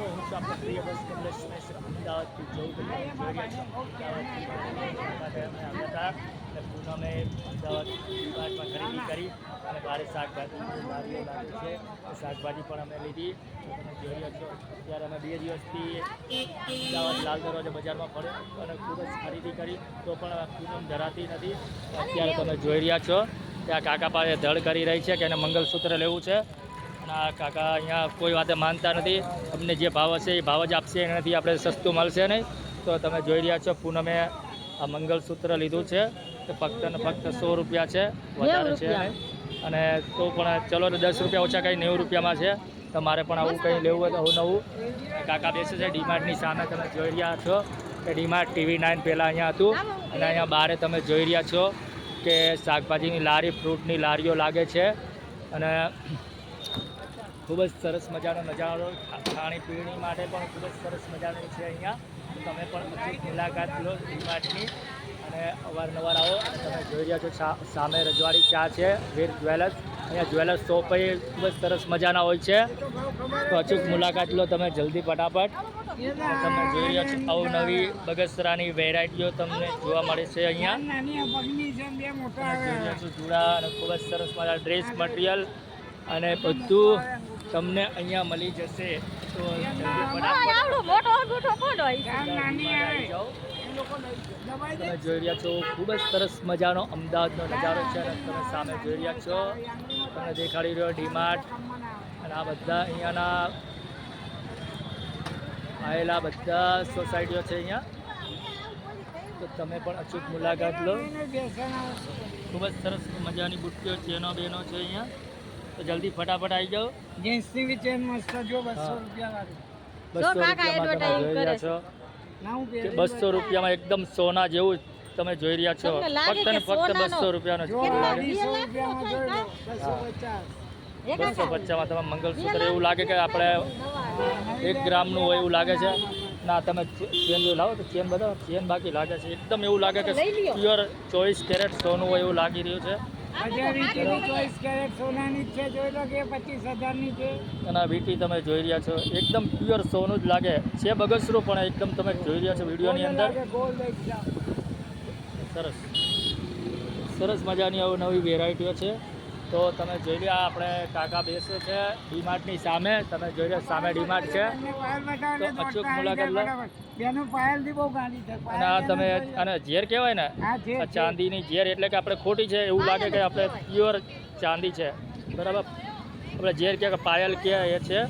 મિત્રો હું છું આપણા પ્રિય બસ કમલેશ મેશ્ર અમદાવાદથી જવું માટે અમે આવ્યા હતા અને પૂનમે અમદાવાદ વિભાગમાં ખરીદી કરી અને ભારે શાકભાજી લારીઓ લાવી છે શાકભાજી પણ અમે લીધી તમે જોઈ રહ્યા છો ત્યારે અમે બે દિવસથી અમદાવાદ લાલ દરવાજા બજારમાં ફરે અને ખૂબ જ ખરીદી કરી તો પણ પૂનમ ધરાતી નથી અત્યારે તમે જોઈ રહ્યા છો ત્યાં કાકા પાસે ધડ કરી રહી છે કે એને મંગલસૂત્ર લેવું છે આ કાકા અહીંયા કોઈ વાતે માનતા નથી. અમને જે ભાવ હશે એ ભાવ જ આપશે, એનાથી આપણે સસ્તું મળશે નહીં. તો તમે જોઈ રહ્યા છો, પૂનમે આ મંગલસૂત્ર લીધું છે. તે ફક્ત ને ફક્ત સો રૂપિયા છે, વધારે છે. અને તો પણ ચલો ને દસ રૂપિયા ઓછા કંઈ નેવું રૂપિયામાં છે. તમારે પણ આવું કંઈ લેવું હોય તો આવું નવું. કાકા બેસે છે ડીમાર્ટની સામે, તમે જોઈ રહ્યા છો કે ડીમાર્ટ ટીવી નાઇન પહેલાં અહીંયા હતું. અને અહીંયા બારે તમે જોઈ રહ્યા છો કે શાકભાજીની લારી, ફ્રૂટની લારીઓ લાગે છે. અને ખૂબ જ સરસ મજાનો નજારો ખાણીપીણી માટે પણ ખૂબ જ સરસ મજાનો છે અહીંયા. તમે પણ મુલાકાત લો ડીમાર્ટની. અને અવારનવાર આવો. તમે જોઈ રહ્યા છો સામે રજવાડી ચા છે વીર જ્વેલર્સ. અહીંયા જ્વેલર્સ શોપ એ ખૂબ જ સરસ મજાના હોય છે. તો અચૂક મુલાકાત લો તમે જલ્દી ફટાફટ. તમે જોઈ રહ્યા છો અવનવી બગસરાની વેરાયટીઓ તમને જોવા મળે છે અહીંયા. જોઈ રહ્યા છો જુડા અને ખૂબ જ સરસ મજા ડ્રેસ મટીરિયલ અને બધું તમને અહીંયા મળી જશે. તો તમે જોઈ રહ્યા છો ખૂબ જ સરસ મજાનો અમદાવાદનો નજારો છે અને તમે સામે જોઈ રહ્યા છો. તમને દેખાડી રહ્યો ડીમાર્ટ. અને આ બધા અહીંયાના આવેલા બધા સોસાયટીઓ છે અહીંયા. તો તમે પણ અચૂક મુલાકાત લો. ખૂબ જ સરસ મજાની બુટ્ટીઓ ચેનો બેનો છે અહીંયા. તો જલ્દી ફટાફટ આવી જાઓ. જેન્સની બી ચેન મસ્ત જો બસો રૂપિયા વાળી. બસો કાકા રૂપિયામાં તમે જોઈ કરે રહ્યા છો. ના હું કે પહેરી બસો રૂપિયામાં એકદમ સોના જેવું તમે જોઈ રહ્યા છો. ફક્ત ને ફક્ત બસો રૂપિયાનો બસો પચાસમાં તમે મંગલસૂત્ર એવું લાગે કે આપણે એક ગ્રામનું હોય એવું લાગે છે. ના તમે ચેન જો લાવો તો ચેન બધા ચેન બાકી લાગે છે. એકદમ એવું લાગે કે પ્યોર ચોવીસ કેરેટ સોનું હોય એવું લાગી રહ્યું છે. હજાર વીટીની ચોઈસ કેરેટ સોનાની છે જોઈ લો કે પચીસ હજારની છે. અને આ વીટી તમે જોઈ રહ્યા છો. એકદમ પ્યોર સોનું જ લાગે. છે બગસરું પણ એકદમ તમે જોઈ રહ્યા છો વિડીયોની અંદર. સરસ. સરસ મજાની નવી વેરાયટીઓ છે. તો તમે જોઈ લો આપણે કાકા બેસે છે ડીમાર્ટની સામે. તમે જોઈ લો સામે ડીમાર્ટ છે. તો અચૂક મુલાકાત લો. અને આ તમે અને ઝેર કહેવાય ને આ ચાંદીની ઝેર એટલે કે આપણે ખોટી છે એવું લાગે કે આપણે પ્યોર ચાંદી છે. બરાબર? આપણે ઝેર કે પાયલ કે એ છે.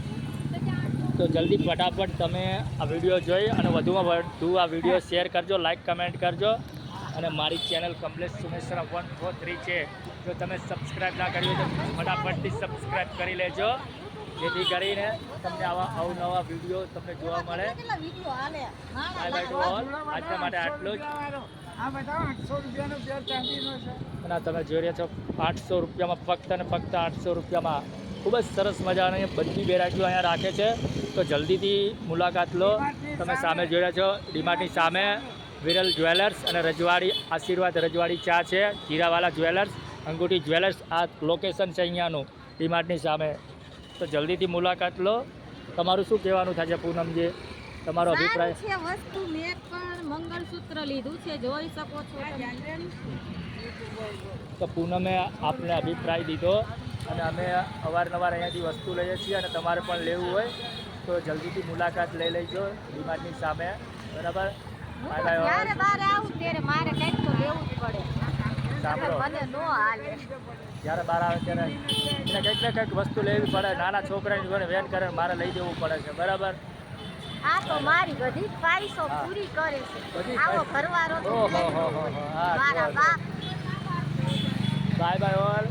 તો જલ્દી ફટાફટ તમે આ વીડિયો જોઈ અને વધુમાં વધુ આ વીડિયો શેર કરજો લાઈક કમેન્ટ કરજો. અને મારી channel Kamlesh Sumeshwar one four three છે. જો તમે સબસ્ક્રાઈબ ના કર્યું તો ફટાફટથી સબસ્ક્રાઈબ કરી લેજો. જેથી કરીને તમને આવા અવનવા વીડિયો તમને જોવા મળે. આજના માટે આટલું જ. અને તમે જોઈ રહ્યા છો આઠસો રૂપિયામાં ફક્ત અને ફક્ત આઠસો રૂપિયામાં ખૂબ જ સરસ મજાની બધી વેરાયટીઓ અહીંયા રાખે છે. તો જલ્દીથી મુલાકાત લો. તમે સામે જોઈ રહ્યા છો ડીમાર્ટની સામે વિરલ જ્વેલર્સ અને રજવાડી આશીર્વાદ રજવાડી ચા છે જીરાવાલા જ્વેલર્સ. અંગૂઠી જ્વેલર્સ આ લોકેશન છે અહીંયાનું ડીમાર્ટની સામે. તો જલ્દીથી મુલાકાત લો. તમારું શું કહેવાનું થાય છે પૂનમજી તમારો અભિપ્રાય? છે વસ્તુ મેં પણ મંગળસૂત્ર લીધું છે જોઈ શકો છો તો પૂનમે આપને અભિપ્રાય દીધો અને અમે અવારનવાર અહીંયાથી વસ્તુ લઈએ છીએ અને તમારે પણ લેવું હોય તો જલ્દીથી મુલાકાત લઈ લેજો ડીમાર્ટની સામે. બરાબર? મારે કંઈક તો લેવું જ પડે. જ્યારે બહાર આવે ત્યારે એને કંઈક ને કંઈક વસ્તુ લેવી પડે. નાના છોકરાની જોડે વેન કરે મારે લઈ જવું પડે છે. બરાબર? આ તો મારી બધી ખ્વાહિશો પૂરી કરે છે. આવો ઘરવાળો તો ઓહો નહીં. હો હો હો. હા મારા બાપ. Bye bye all.